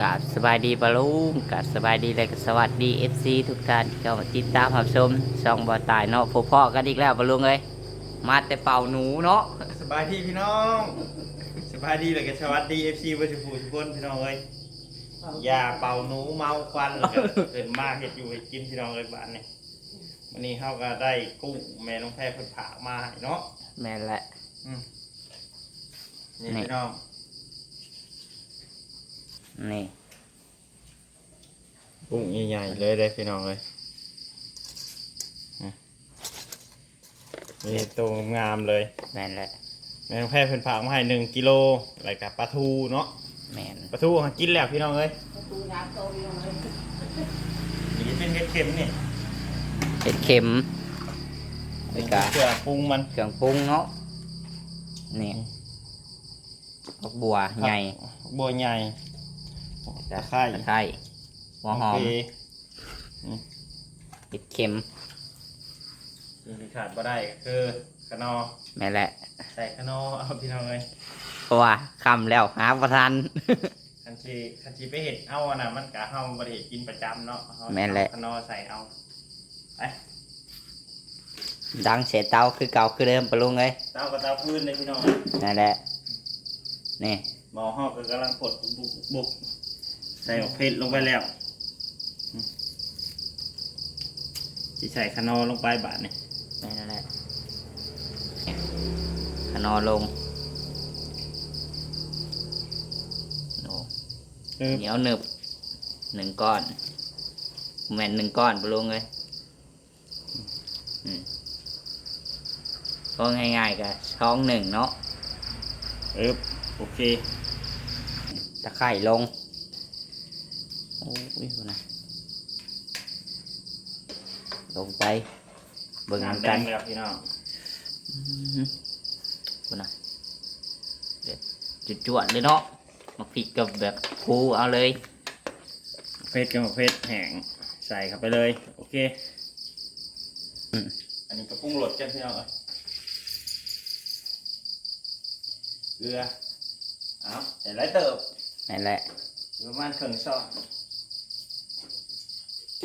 กราบสบายดีปะลุงกราบสบายดีและก็สวัสดีเอฟซีทุกท่านที่เข้ามาติดตามรับชมช่องบ่อตายเนาะพบพ่อกันอีกแล้วปะลุงเอ้ยมาแต่เป่าหนูเนาะสบายดีพี่น้องสบายดีเลยกับสวัสดีเอฟซีวัชภูทุกคนพี่น้องเอ้ยอย่าเป่าหนูเมาควันแล้วก็เกินมากเห็ดอยู่ให้กินพี่น้องเลยบ้านนี่วันนี้เขาก็ได้กุ้งแม่น้องแพรเพิ่นผากมาให้เนาะแม่นแหละอืมนี่นี่พี่น้อง นี่กุ้งใหญ่ๆเลยได้พี่น้องเลยอะนี่ตัวงามเลยแม่นแหละแม่น้องแพรเพิ่นผากมาให้หนึ่งกิโลอะไรกับปลาทูเนาะแม่นปลาทูหากินแล้วพี่น้องเอ้ยนี่เป็นเห็ดเข็มนี่เผ็ดเค็มแล้วก็เกลือปรุงมันเครื่องปรุงเนาะนี่ผักบัวใหญ่บัวใหญ่ ตะไคร้ตะไคร้หัวหอมโเคเผ็ดเค็มสิ่งที่ขาดบ่ได้ก็คือขนอแม่นแหละ ใส่ขนอเอาพี่น้องเอ้ยเพราะว่าคำแล้วหาประทันคันทีคันทีไปเห็ดเอาอะนะมันกะเฮาบ่ได้เฮ็ดกินประจำเนาะเอาแม่นแหละขนอใส่เอาไปดังเสียเตาคือเก่าคือเดิมปะลุงเอ้ยเตากับเตาพื้นเลยพี่น้องนั่นแหละนี่หมอเฮาก็กำลังกดบุกบุก ใส่ออกเพชรลงไปแล้วอืมสิใส่ขนอลงไปบาดนี่แม่นั่นแหละขนอลงโอ้เออเหนียวหนึบหนึ่งก้อนแม่นหนึ่งก้อนปะลุงเลยอืมก็ง่ายๆกับช่องหนึ่งเนาะเออโอเคตะไคร่ลง โอ้ยดูนะลงไป เบิ่งน้ำแดกันงแล้วพี่น้องดูนะเด็ดจุดจวดๆเลยเนาะมาผิดกับแบบคูเอาเลยเพชรกับเพชรแห้งใส่เข้าไปเลย โอเคอืม อันนี้ก็ปรุงรสกันพี่น้องเอ้ยเกลือเอาใส่ไรเติบนั่นแหละ ประมาณครึ่งช้อน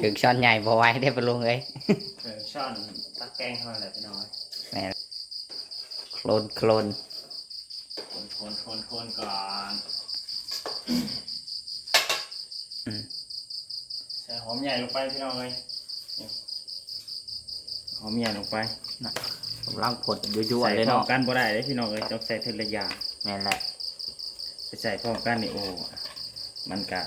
ถึงช้อนใหญ่พอไว้ได้ปะลุงเลยครึ่งช้อนตักแกงเท่านั้นแหละพี่น้องเอ้ยโคลนโคลนโคลนโคลนโคนคนก่อนใส่หอมใหญ่ลงไปพี่น้องเลยหอมใหญ่ลงไปกำลังผดยั่วๆเลยเนาะกันบ่ได้เลยพี่น้องเลยต้องใส่ทีละอย่างนั่นแหละไปใส่พร้อมกันนี่โอ้มันกะ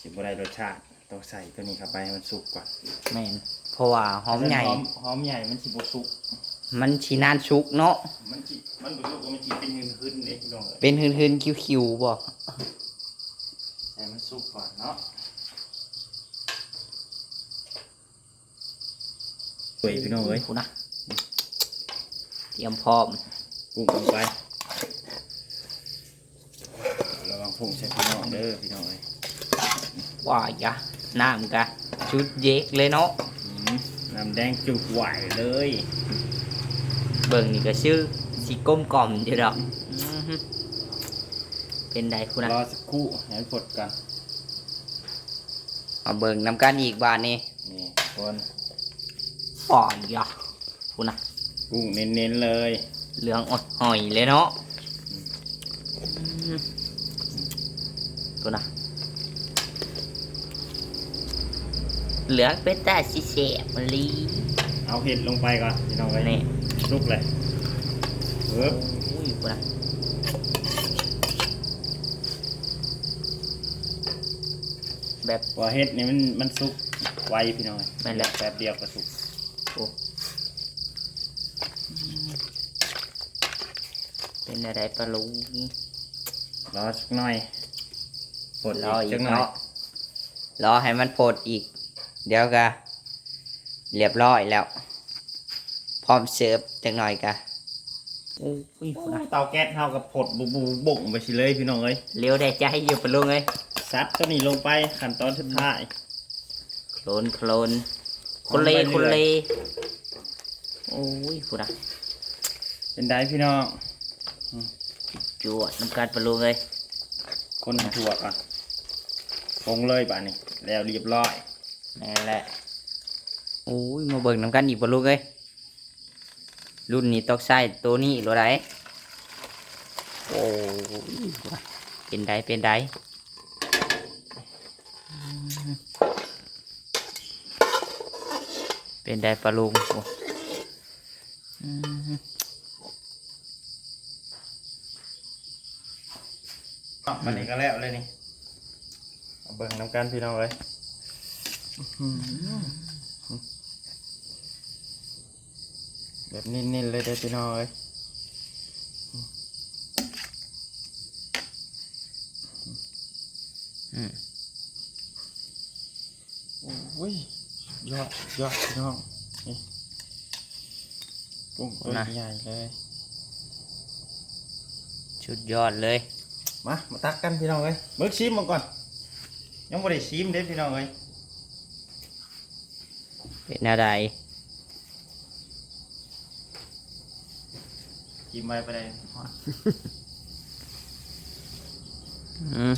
สิบ่ได้รสชาติ ต้องใส่ตัวนี้เข้าไปให้มันสุกก่อนแม่นเพราะว่าหอมใหญ่หอมหอมใหญ่มันสิบ่สุก มันชีนานชุกเนาะ มันสิมันบ่สุกก็มันสิเป็นหืนๆเด้พี่น้องเอ้ยเป็นหืนๆคิวๆบ่ใส่มันสุกก่อนเนาะเฮ้ยพี่น้องเอ้ยกูนะเตรียมพร้อมกุ้งลงไป ระวังพุ่งใส่พี่น้องเด้อพี่น้องเอ้ยว้ายะ น้ำกะชุดเยกเลยเนาะอืมน้ำแดงจุกไหวเลย เบิ่งนี่ก็ชื่อสีก้มกล่อมอยู่ดอกอื้อหือเป็นไดคุณนะรอสักครู่ให้มันผดกันมาเบิ่งนำกันอีกบาทนี้นี่คนอ่อนยะคุณนะกุ้งเน้นๆเลย เหลืองอดหอยเลยเนาะคุณนะ เหลืองเป็นแต่สีเสียมลีเอาเห็ดลงไปก่อนพี่น้องเอ้ยนี่ลุกเลยเอิบอุ้ยคุณนะแบบว่าเห็ดนี่มันมันสุกไวพี่น้องเอ้ยแม่นแล้วแป๊บเดียวก็สุกเป็นอะไรปลาลุงรอสักหน่อยผดรออีจักงหน่อยเนาะรอให้มันโพดอีก เดี๋ยวก็เรียบร้อยแล้ว พร้อมเสิร์ฟจังหน่อยกะอุ้ยคุณนะเตาแก๊สเท่ากับผดบูบูบ่งไปสิเลยพี่น้องเอ้ยเร็วได้ใจอยู่ปะลุงเอ้ยซัดตัวนี้ลงไปขั้นตอนสุดท้ายโคลนโคลนโคเลลงไปเรื่อยโคเลโอ้ยคุณนะเป็นได้พี่น้องจวดน้ำการปลาลุงเอ้ยคคนถั่วก่อนปรุงเลยป่านนี้แล้วเรียบร้อย นี่แหละโอ้ยมาเบิ่งน้ำกันอีกบ่ลูกเอ้ยรุ่นนี้ต้องใช้ตัวนี้หรือไรโอ้ยเป็นไดเป็นไดเป็นไดปลาลุงโอ้อืมอะมันนี้ก็แล้วเลยนี่เอาเบิ่งน้ำกันพี่น้องเลย แบบนิ่นๆเลยเด้อพี่น้องเลยอืมโอ้ยยอดยอดพี่น้องนี่กุ้งตัวใหญ่เลย ชุดยอดเลย มา มาตักกันพี่น้องเลยมึกชิมมาก่อน ยังไม่ได้ชิมเด้พี่น้องเลย เป็นอะไรชิมไปไปเลยอืม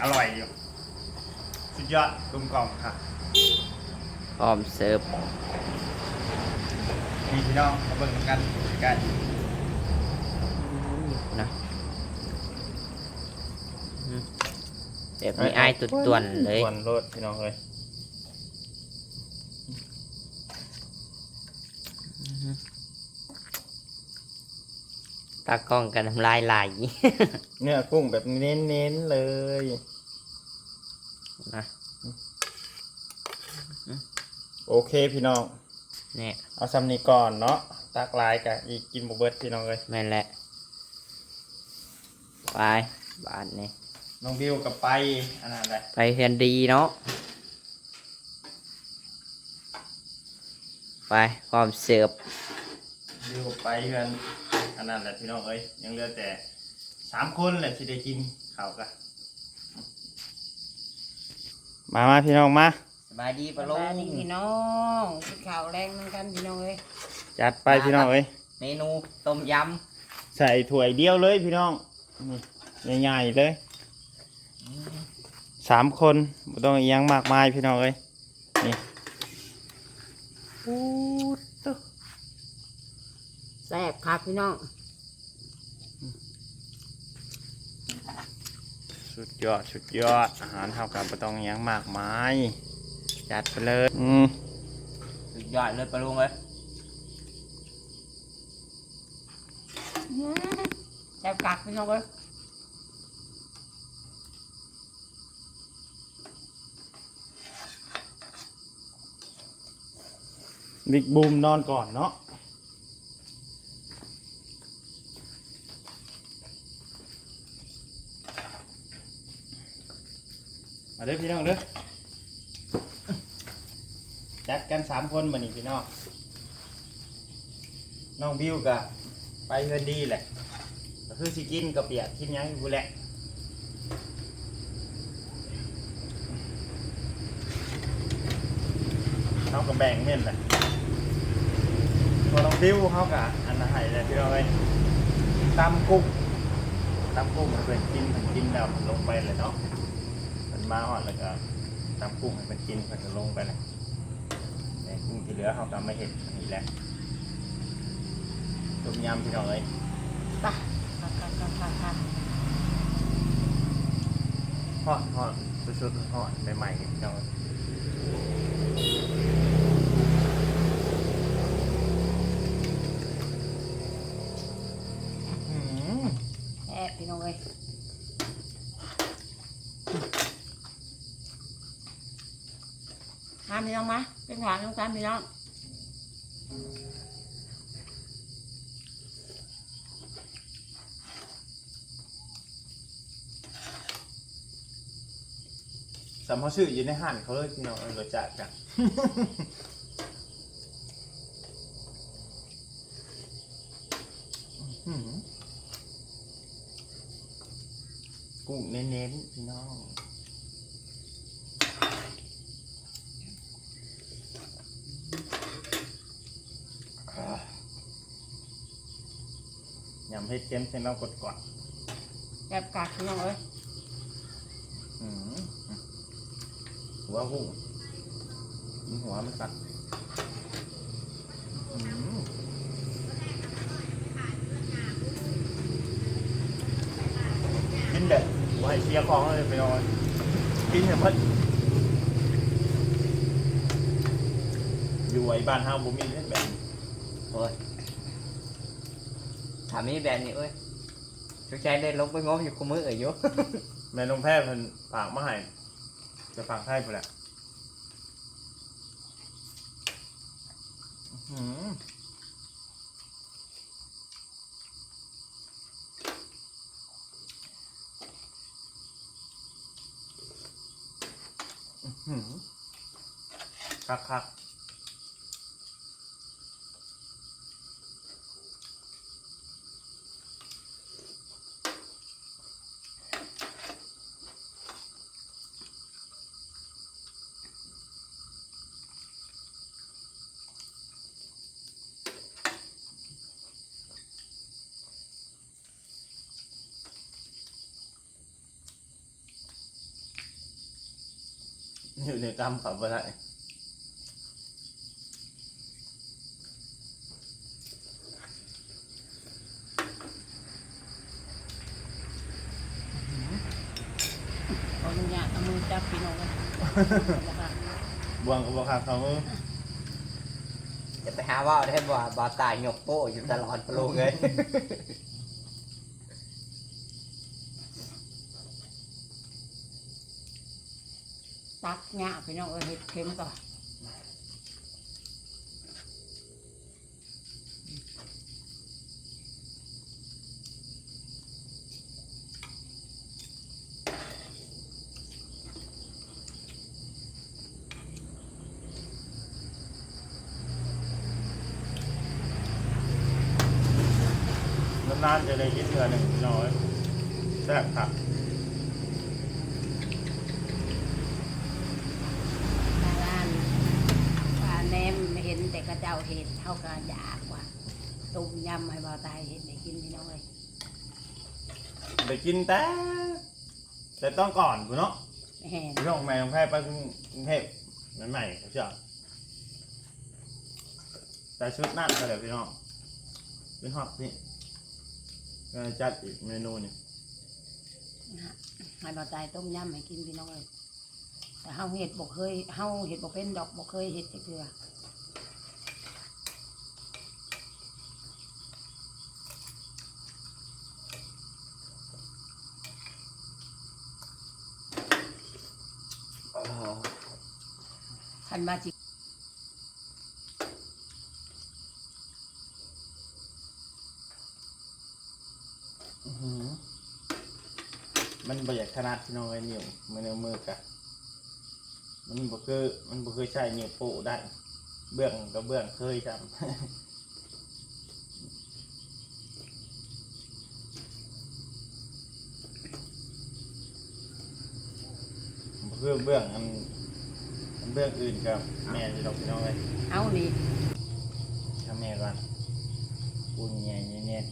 อร่อยอยู่ สุดยอดกลมกล่อมค่ะพร้อมเสิร์ฟนี่พี่น้องมาเบิ่งกันกันนะอืม แบบมีไอ้ายตุ่นๆเลย ตวนโลดพี่น้องเลยตากล้องกันน้ำลายไหล เนื้อกุ้งแบบเน้นๆเลยนะ โอเคพี่น้อง เนี่ยเอาซ้ำนี้ก่อนเนาะตักลายกับอีกกินบุเบิดพี่น้องเลย แม่นแหละ ไป บาทนี่ น้องบิวกับไปอันนั้นแหละไปเพียนดีเนาะไปพร้อมเสิร์ฟบิวกับไปเพื่อนอันนั้นแหละพี่น้องเอ้ยยังเหลือแต่สามคนแหละที่ได้กินข้าวกันมามาพี่น้องมาสบายดีปะลุสบายดีงพี่น้องกินข้าวแรงเหมือนกันพี่น้องเอ้ยจัดไปพี่น้องเอ้ยเมนูต้มยใส่ถ้วยเดียวเลยพี่น้องนี่ใหญ่ๆเลย สามคนบ่ต้องอิหยังมากมายพี่น้องเอ้ยนี่แซ่บครับพี่น้องสุดยอดสุดยอดอาหารเท่ากับบ่ต้องอิหยังมากมายจัดไปเลยอืมำสุดยอดเลยปะลุงเลยแซ่บกักพี่น้องเอ้ย บิ๊กบูมนอนก่อนเนาะมาเด้อพี่น้องเด้อจัดกันสามคนมานี่พี่น้องน้องบิวกับไปเฮือนดีแหละก็คือสิกินกับเปียกกินยังอยู่แหละเขากับแบ่งเม่นแหละ ตัวน้องบิวเขากับอันนั้นให้เลยพี่น้องเลยตำกุ้งตำกุ้งมันเป็นกินมันกินแล้วมันลงไปเลยเนาะมันมาอ่อนแล้วก็ตำกุ้งให้มันกินมันจะลงไปเลยแต่กุ้งที่เหลือเขาก็ไม่เห็นอันนี้แหละต้มยำพี่น้องเลยไปกักกักกักกักกักฮอดฮอดสุดๆฮอดใหม่ๆพี่น้องอื้ องมาเป็นหวานน้องกันพี่น้องสำเขาชื่ออยู่ในห้านเขาเลยพี่น้องเรสจัดกันอื้อหือกุ้งเน้นๆพี่น้องอ่ายำให้เค็มเส้นเรากดก่อนแบบกัดพี่น้องเอ้ยอืมหัวกุ้งมีหัวมันกัดอืมกินเด็ดหัวให้เชียร์ของเลยไปนอนกินเนี่ยมันอยู่ไอ้บ้านห้างบุมีเล่นแบบนี้โอ้ย ถามมีแบบนี้เอ้ยชุกใจได้ลงไปงมอยู่คุมือเอ่ยอยู่ แม่นงแพทย์เพิ่นฝากมาให้จะฝากให้ไปแหละอื้อหืออื้อหือคักคัก อยู่ในกรรมขับไปได้ขออนุญาตเอามือจับพี่น้องเอ้ยบวงกับบวงขาเขามือจะไปหาว่าได้บ่บ่ตายหยกโป้อยู่ตลอดปลุงเลย ตักหญ้าพี่น้องเอ้ยเห็ดเข็มก่อนนานๆจะได้กินเทื่อหนึ่งน้อยแซ่บครับ ปลาล้านปลาแหนมเห็นแต่กระ เจ้าเห็ดเท่ากับอยากว่าต้มยำให้บ่าวตายเห็ดได้กินพี่น้องเอ้ยได้กินแต่แต่ต้องก่อนกูเนาะแห่นพี่น้องแม่ของแพทย์ไปกรุงเทพใหม่ๆเขาเชื่อแต่ชุดนั่นก็เลยพี่น้องเป็นหอบนี่ก็จัดอีกเมนูนี่ให้บ่าวตายต้มยำให้กินพี่น้องเอ้ยแต่เฮาเห็ดบ่เคยเฮาเห็ดบ่เป็นดอกบ่เคยเห็ดจักเทื่อ คั นว่าจิมันประหยัดขนาดพี่น้องไอ้นิ้วมันเอามือกะมันบ่คือมันบ่เคยใช้นิ้วโป้ได้ เบื้องก็เบื้องเคยจำเบื้องเบื้องอัน เบื้องอื่นกับแม่จะดอกพี่น้องเลยเอานี่ทำแม่ก่อนปูนใหญ่ๆเนี่ย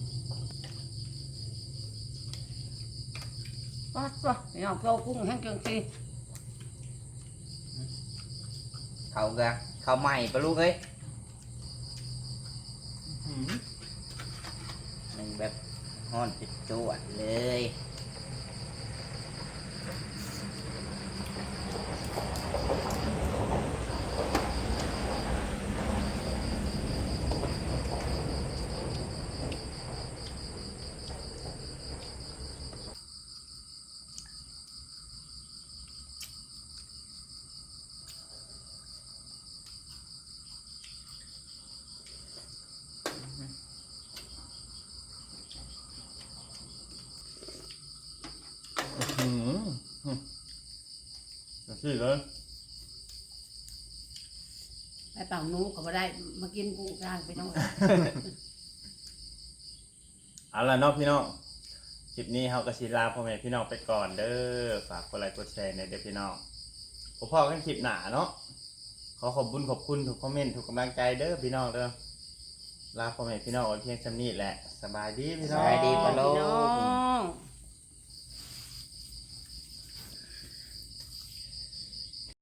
ปัดวะพี่น้องโตกุ้งแห้งจังซี่เขากะเขาใหม่ปลุงเอ้ยหืมมันแบบฮ้อนปิดจวดเลย จังซี่เลยไปเป่านูก็บ่ได้ มากินกุ้งย่างพี่น้องเอ้ยเอาละเนาะพี่น้องคลิปนี้เฮาก็สิลาพ่อแม่พี่น้องไปก่อนเด้อฝากกดไลค์กดแชร์ในอยเด้อพี่น้องพบพ่อกันคลิปหน้าเนาะขอขอบคุณขอบคุณทุกคอมเมนต์ทุกกำลังใจเด้อพี่น้องเด้อลาพ่อแม่พี่น้องไว้เพียงสำนี้แหละสบายดีพี่น้อง สบายดีปะลุพี่น้อง